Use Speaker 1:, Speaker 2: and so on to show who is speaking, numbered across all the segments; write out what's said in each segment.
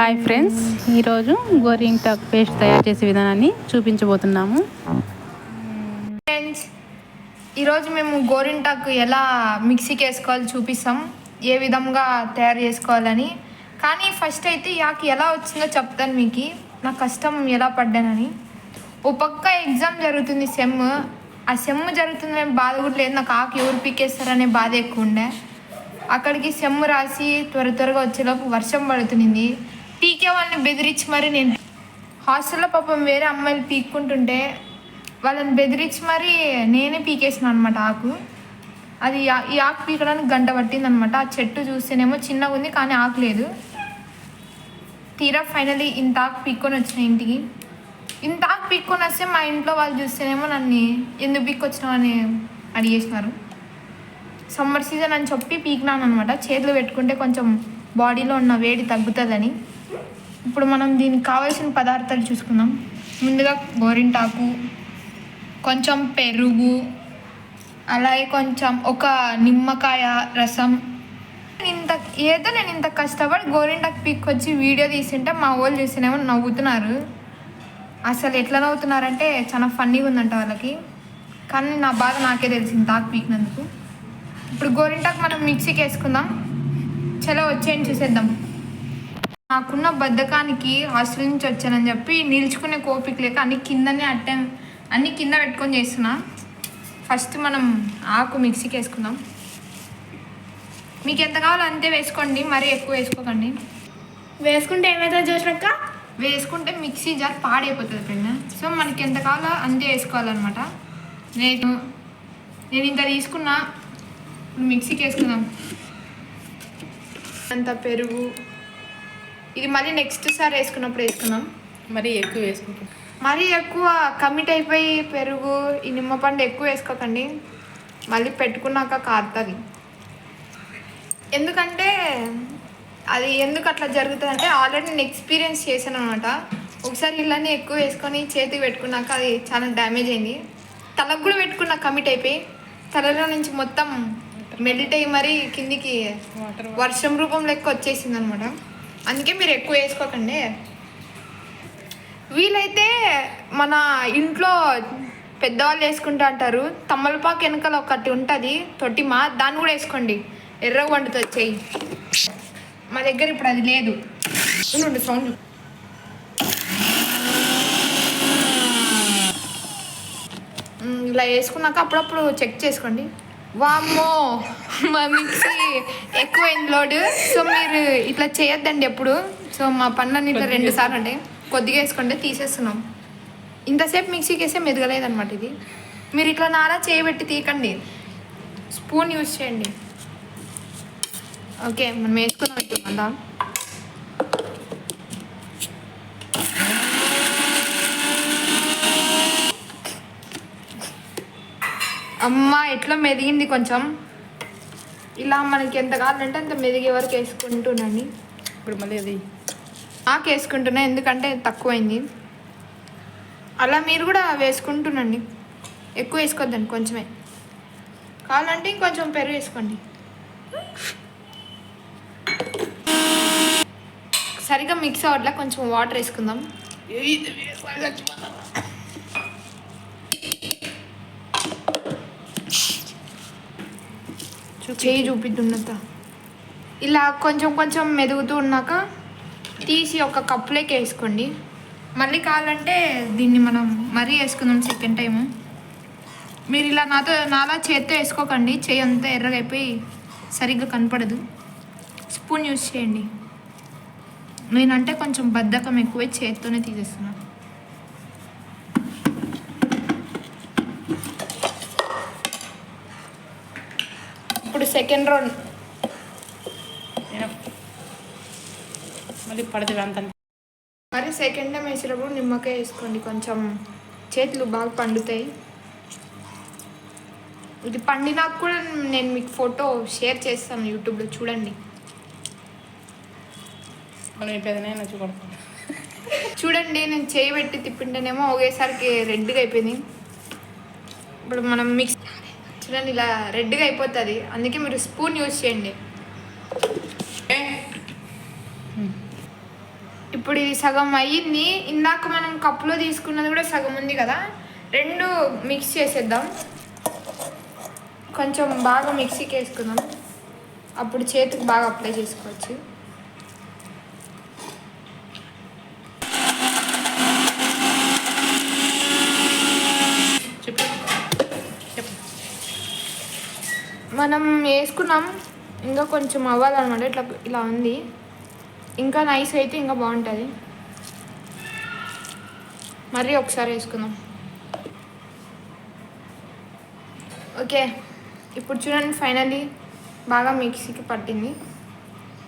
Speaker 1: Hi friends ఈరోజు గోరింటాక్ paste తయారు చేసే విధానాన్ని చూపించబోతున్నాము.
Speaker 2: ఫ్రెండ్స్ ఈరోజు మేము గోరింటాకు ఎలా మిక్సీకి వేసుకోవాలి చూపిస్తాం ఏ విధంగా తయారు చేసుకోవాలని. కానీ ఫస్ట్ అయితే యాకి ఎలా వచ్చిందో చెప్తాను మీకు. నా కష్టం ఎలా పడ్డానని. ఓ పక్క ఎగ్జామ్ జరుగుతుంది సెమ్. ఆ సెమ్ జరుగుతుందనే బాధ కూడా లేదు. నాకు ఆకు ఎవరు పీకేస్తారనే బాధ ఎక్కువ ఉండే. అక్కడికి సెమ్ రాసి త్వర త్వరగా వచ్చేలోపు వర్షం పడుతుంది. పీకే వాళ్ళని బెదిరించి మరి నేను హాస్టల్లో పాపం వేరే అమ్మాయిలు పీక్కుంటుంటే వాళ్ళని బెదిరించి మరి నేనే పీకేసిన అనమాట ఆకు. అది ఆ- ఈ ఆకు పీకడానికి గంట పట్టింది అనమాట ఆ చెట్టు చూస్తేనేమో చిన్నగా ఉంది కానీ ఆకు లేదు. తీరా ఫైనలీ ఇంత ఆకు పీక్కొని వచ్చిన ఇంటికి. ఇంత ఆకు పీక్కొని వస్తే మా ఇంట్లో వాళ్ళు చూస్తేనేమో నన్ను ఎందుకు పీక్కొచ్చినావు అని అడిగేసినారు. సమ్మర్ సీజన్ అని చెప్పి పీకినాను అనమాట చేతులు పెట్టుకుంటే కొంచెం బాడీలో ఉన్న వేడి తగ్గుతుందని. ఇప్పుడు మనం దీనికి కావాల్సిన పదార్థాలు చూసుకుందాం. ముందుగా గోరింటాకు కొంచెం పెరుగు అలాగే కొంచెం ఒక నిమ్మకాయ రసం. ఇంత ఏదో నేను ఇంత కష్టపడి గోరింటాకు పీక్కొచ్చి వీడియో తీసింటే మా వాళ్ళు చూసినేమో నవ్వుతున్నారు. అసలు ఎట్లా నవ్వుతున్నారంటే చాలా ఫన్నీగా ఉందంట వాళ్ళకి. కానీ నా బాధ నాకే తెలిసింది తాకు పీకినందుకు. ఇప్పుడు గోరింటాకు మనం మిక్సీకి వేసుకుందాం. చలో వచ్చేయండి చూసేద్దాం. నాకున్న బద్ధకానికి హాస్టల్ నుంచి వచ్చానని చెప్పి నిల్చుకునే కోపిక లేక అన్ని కిందనే అట్టే అన్ని కింద పెట్టుకొని చేస్తున్నా. ఫస్ట్ మనం ఆకు మిక్సీకి వేసుకుందాం. మీకు ఎంత కావాలో అంతే వేసుకోండి మరీ ఎక్కువ వేసుకోకండి.
Speaker 3: వేసుకుంటే ఏమవుతుందో చూసినాక
Speaker 2: వేసుకుంటే మిక్సీ జార్ పాడైపోతుంది ఫ్రెండ్. సో మనకి ఎంత కావాలో అంతే వేసుకోవాలన్నమాట. నేను నేను ఇంత తీసుకున్నా ఇప్పుడు మిక్సీకి వేసుకుందాం. అంత పెరుగు. ఇది మళ్ళీ నెక్స్ట్ సారి వేసుకున్నప్పుడు వేసుకుందాం.
Speaker 1: మరి ఎక్కువ వేసుకుంటాం.
Speaker 2: మరీ ఎక్కువ కమిట్ అయిపోయి పెరుగు ఈ నిమ్మపండు ఎక్కువ వేసుకోకండి. మళ్ళీ పెట్టుకున్నాక కారుతుంది. ఎందుకంటే అది ఎందుకు అట్లా జరుగుతుంది అంటే ఆల్రెడీ నేను ఎక్స్పీరియన్స్ చేశాను అనమాట ఒకసారి ఇలానే ఎక్కువ వేసుకొని చేతికి పెట్టుకున్నాక అది చాలా డ్యామేజ్ అయింది. తలకు కూడా పెట్టుకున్నా కమిట్ అయిపోయి తలలో నుంచి మొత్తం మెల్ట్ అయ్యి మరీ కిందికి వర్షం రూపం లెక్క వచ్చేసింది అనమాట అందుకే మీరు ఎక్కువ వేసుకోకండి. వీలైతే మన ఇంట్లో పెద్దవాళ్ళు వేసుకుంటా అంటారు. తమ్మలపాకు వెనకాల ఒకటి ఉంటుంది తొట్టిమా దాన్ని కూడా వేసుకోండి. ఎర్ర వండుతుంది చెయ్యి. మా దగ్గర ఇప్పుడు అది లేదు. ఉండు సౌండ్. ఇలా వేసుకున్నాక అప్పుడప్పుడు చెక్ చేసుకోండి. వామ్మో! మా మిక్సీ ఎక్కువైంది లోడ్. సో మీరు ఇట్లా చేయొద్దండి ఎప్పుడు. సో మా పనులన్నీ ఇట్లా రెండు సార్లు అంటే కొద్దిగా వేసుకుంటే తీసేస్తున్నాం. ఇంతసేపు మిక్సీకి వేస్తే మెదగలేదన్నమాట ఇది. మీరు ఇట్లా నారా చేయబెట్టి తీయకండి. స్పూన్ యూజ్ చేయండి. ఓకే మనం వేసుకున్నాం ఇప్పుడు మళ్ళా. అమ్మ ఎట్లా మెదిగింది కొంచెం. ఇలా మనకి ఎంత కావాలంటే అంత మెదిగే వరకు వేసుకుంటున్నాను.
Speaker 1: ఇప్పుడు మళ్ళీ అది
Speaker 2: ఆకు వేసుకుంటున్నా ఎందుకంటే తక్కువైంది. అలా మీరు కూడా వేసుకుంటున్నాండి ఎక్కువ వేసుకోవద్దండి కొంచెమే. కావాలంటే ఇంకొంచెం పెరుగు వేసుకోండి. సరిగా మిక్స్ అవ్వట్లే కొంచెం వాటర్ వేసుకుందాం. చేయి చూపిద్దున్నత. ఇలా కొంచెం కొంచెం మెదుగుతూ ఉన్నాక తీసి ఒక కప్పులోకి వేసుకోండి. మళ్ళీ కావాలంటే దీన్ని మనం మరీ వేసుకుందాం సెకండ్ టైం మీరు ఇలా నాతో నాలా చేత్తో వేసుకోకండి. చేయి అంతా ఎర్రగా అయిపోయి సరిగ్గా కనపడదు. స్పూన్ యూస్ చేయండి. నేనంటే కొంచెం బద్ధకం ఎక్కువై చేత్తోనే తీసేస్తున్నాను ఇప్పుడు సెకండ్ రౌండ్
Speaker 1: మళ్ళీ పడుతుంది అంత.
Speaker 2: మరి సెకండ్ టైం వేసేటప్పుడు నిమ్మకాయ వేసుకోండి. కొంచెం చేతులు బాగా పండుతాయి. ఇది పండినాక కూడా నేను మీకు ఫోటో షేర్ చేస్తాను యూట్యూబ్లో చూడండి. చూడండి నేను చేయి పెట్టి తిప్పింటేనేమో ఒకేసారికి రెడ్గా అయిపోయింది. ఇప్పుడు మనం మిక్స్ చూడండి ఇలా రెడ్గా అయిపోతుంది. అందుకే మీరు స్పూన్ యూజ్ చేయండి. ఇప్పుడు ఇది సగం అయ్యింది. ఇందాక మనం కప్పులో తీసుకున్నది కూడా సగం ఉంది కదా? రెండు మిక్స్ చేసేద్దాం. కొంచెం బాగా మిక్సీకి వేసుకుందాం. అప్పుడు చేతికి బాగా అప్లై చేసుకోవచ్చు
Speaker 1: చెప్పు చెప్పు
Speaker 2: మనం వేసుకున్నాం ఇంకా కొంచెం అవ్వాలన్నమాట. ఇట్లా ఇలా ఉంది. ఇంకా నైస్ అయితే ఇంకా బాగుంటుంది. మరీ ఒకసారి వేసుకుందాం. ఓకే. ఇప్పుడు చూడండి ఫైనలీ బాగా మిక్సీకి పట్టింది.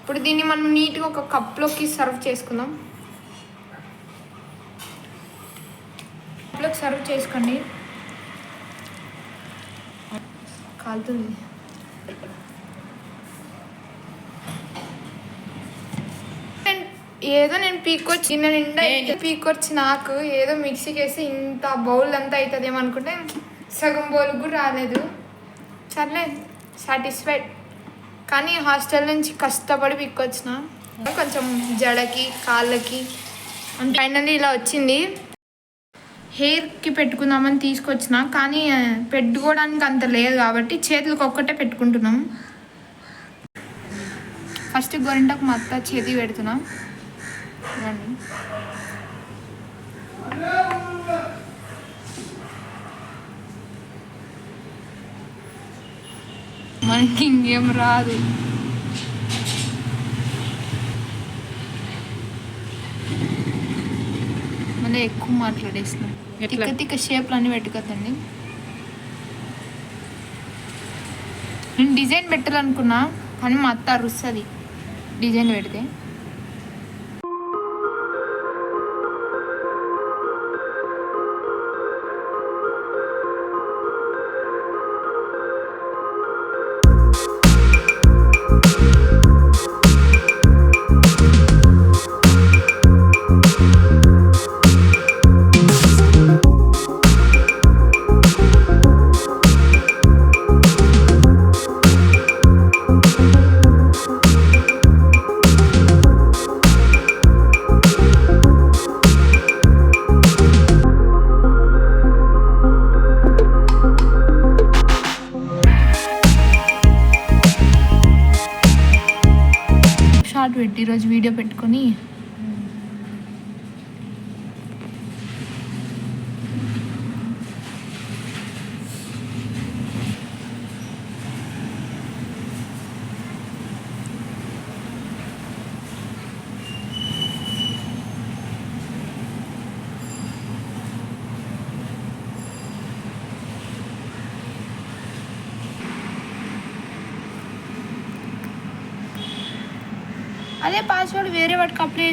Speaker 2: ఇప్పుడు దీన్ని మనం నీట్గా ఒక కప్లోకి సర్వ్ చేసుకుందాం. కప్లోకి సర్వ్ చేసుకోండి. కాలుతుంది. ఏదో నేను పీకొచ్చి నిన్న నిండా
Speaker 1: ఏంటి?
Speaker 2: పీకొచ్చి నాకు ఏదో మిక్సీకి వేసి ఇంత బౌల్ అంతా అవుతుంది ఏమనుకుంటే సగం బౌల్ కూడా రాలేదు. సర్లే సాటిస్ఫైడ్ కానీ హాస్టల్ నుంచి కష్టపడి పీక్కొచ్చిన. కొంచెం జడకి కాళ్ళకి ఫైనల్లీ ఇలా వచ్చింది. హెయిర్కి పెట్టుకుందామని తీసుకొచ్చిన కానీ పెట్టుకోవడానికి అంత లేదు కాబట్టి చేతులకు ఒక్కటే పెట్టుకుంటున్నాం. ఫస్ట్ గొరింటకు మా అత్త చేతి పెడుతున్నాం. మనకి ఇంకేం రాదు. మళ్ళీ ఎక్కువ మాట్లాడేస్తున్నాం? తిక్క తిక్క షేప్లు అన్నీ పెట్టుకోద్దండి నేను డిజైన్ పెట్టాలనుకున్నా కానీ మా అత్త అరుస్తుంది డిజైన్ పెడితే. పెట్టి ఈరోజు వీడియో పెట్టుకొని అదే పాస్వర్డ్ వేరే వాటికి అప్లై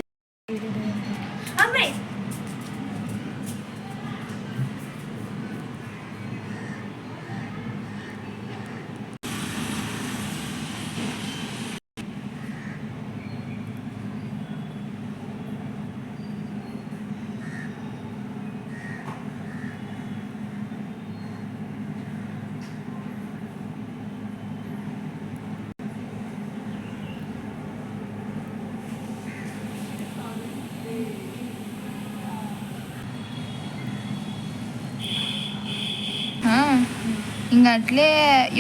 Speaker 2: ఇంకా అట్లే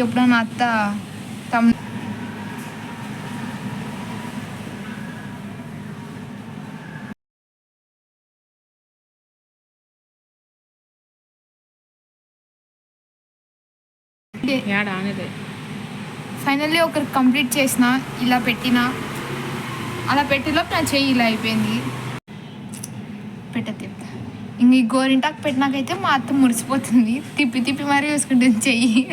Speaker 2: ఎప్పుడన్నా అత్త తమ్ ఫైనల్లీ ఒకరికి కంప్లీట్ చేసిన ఇలా పెట్టిన అలా పెట్టేలోపు నా చెయ్యి ఇలా అయిపోయింది. పెట్ట ఇంక ఈ గోరింటాకు పెట్టినాకైతే మా అత్త మురిసిపోతుంది. తిప్పి తిప్పి మరీ చూసుకుంటుంది చెయ్యి.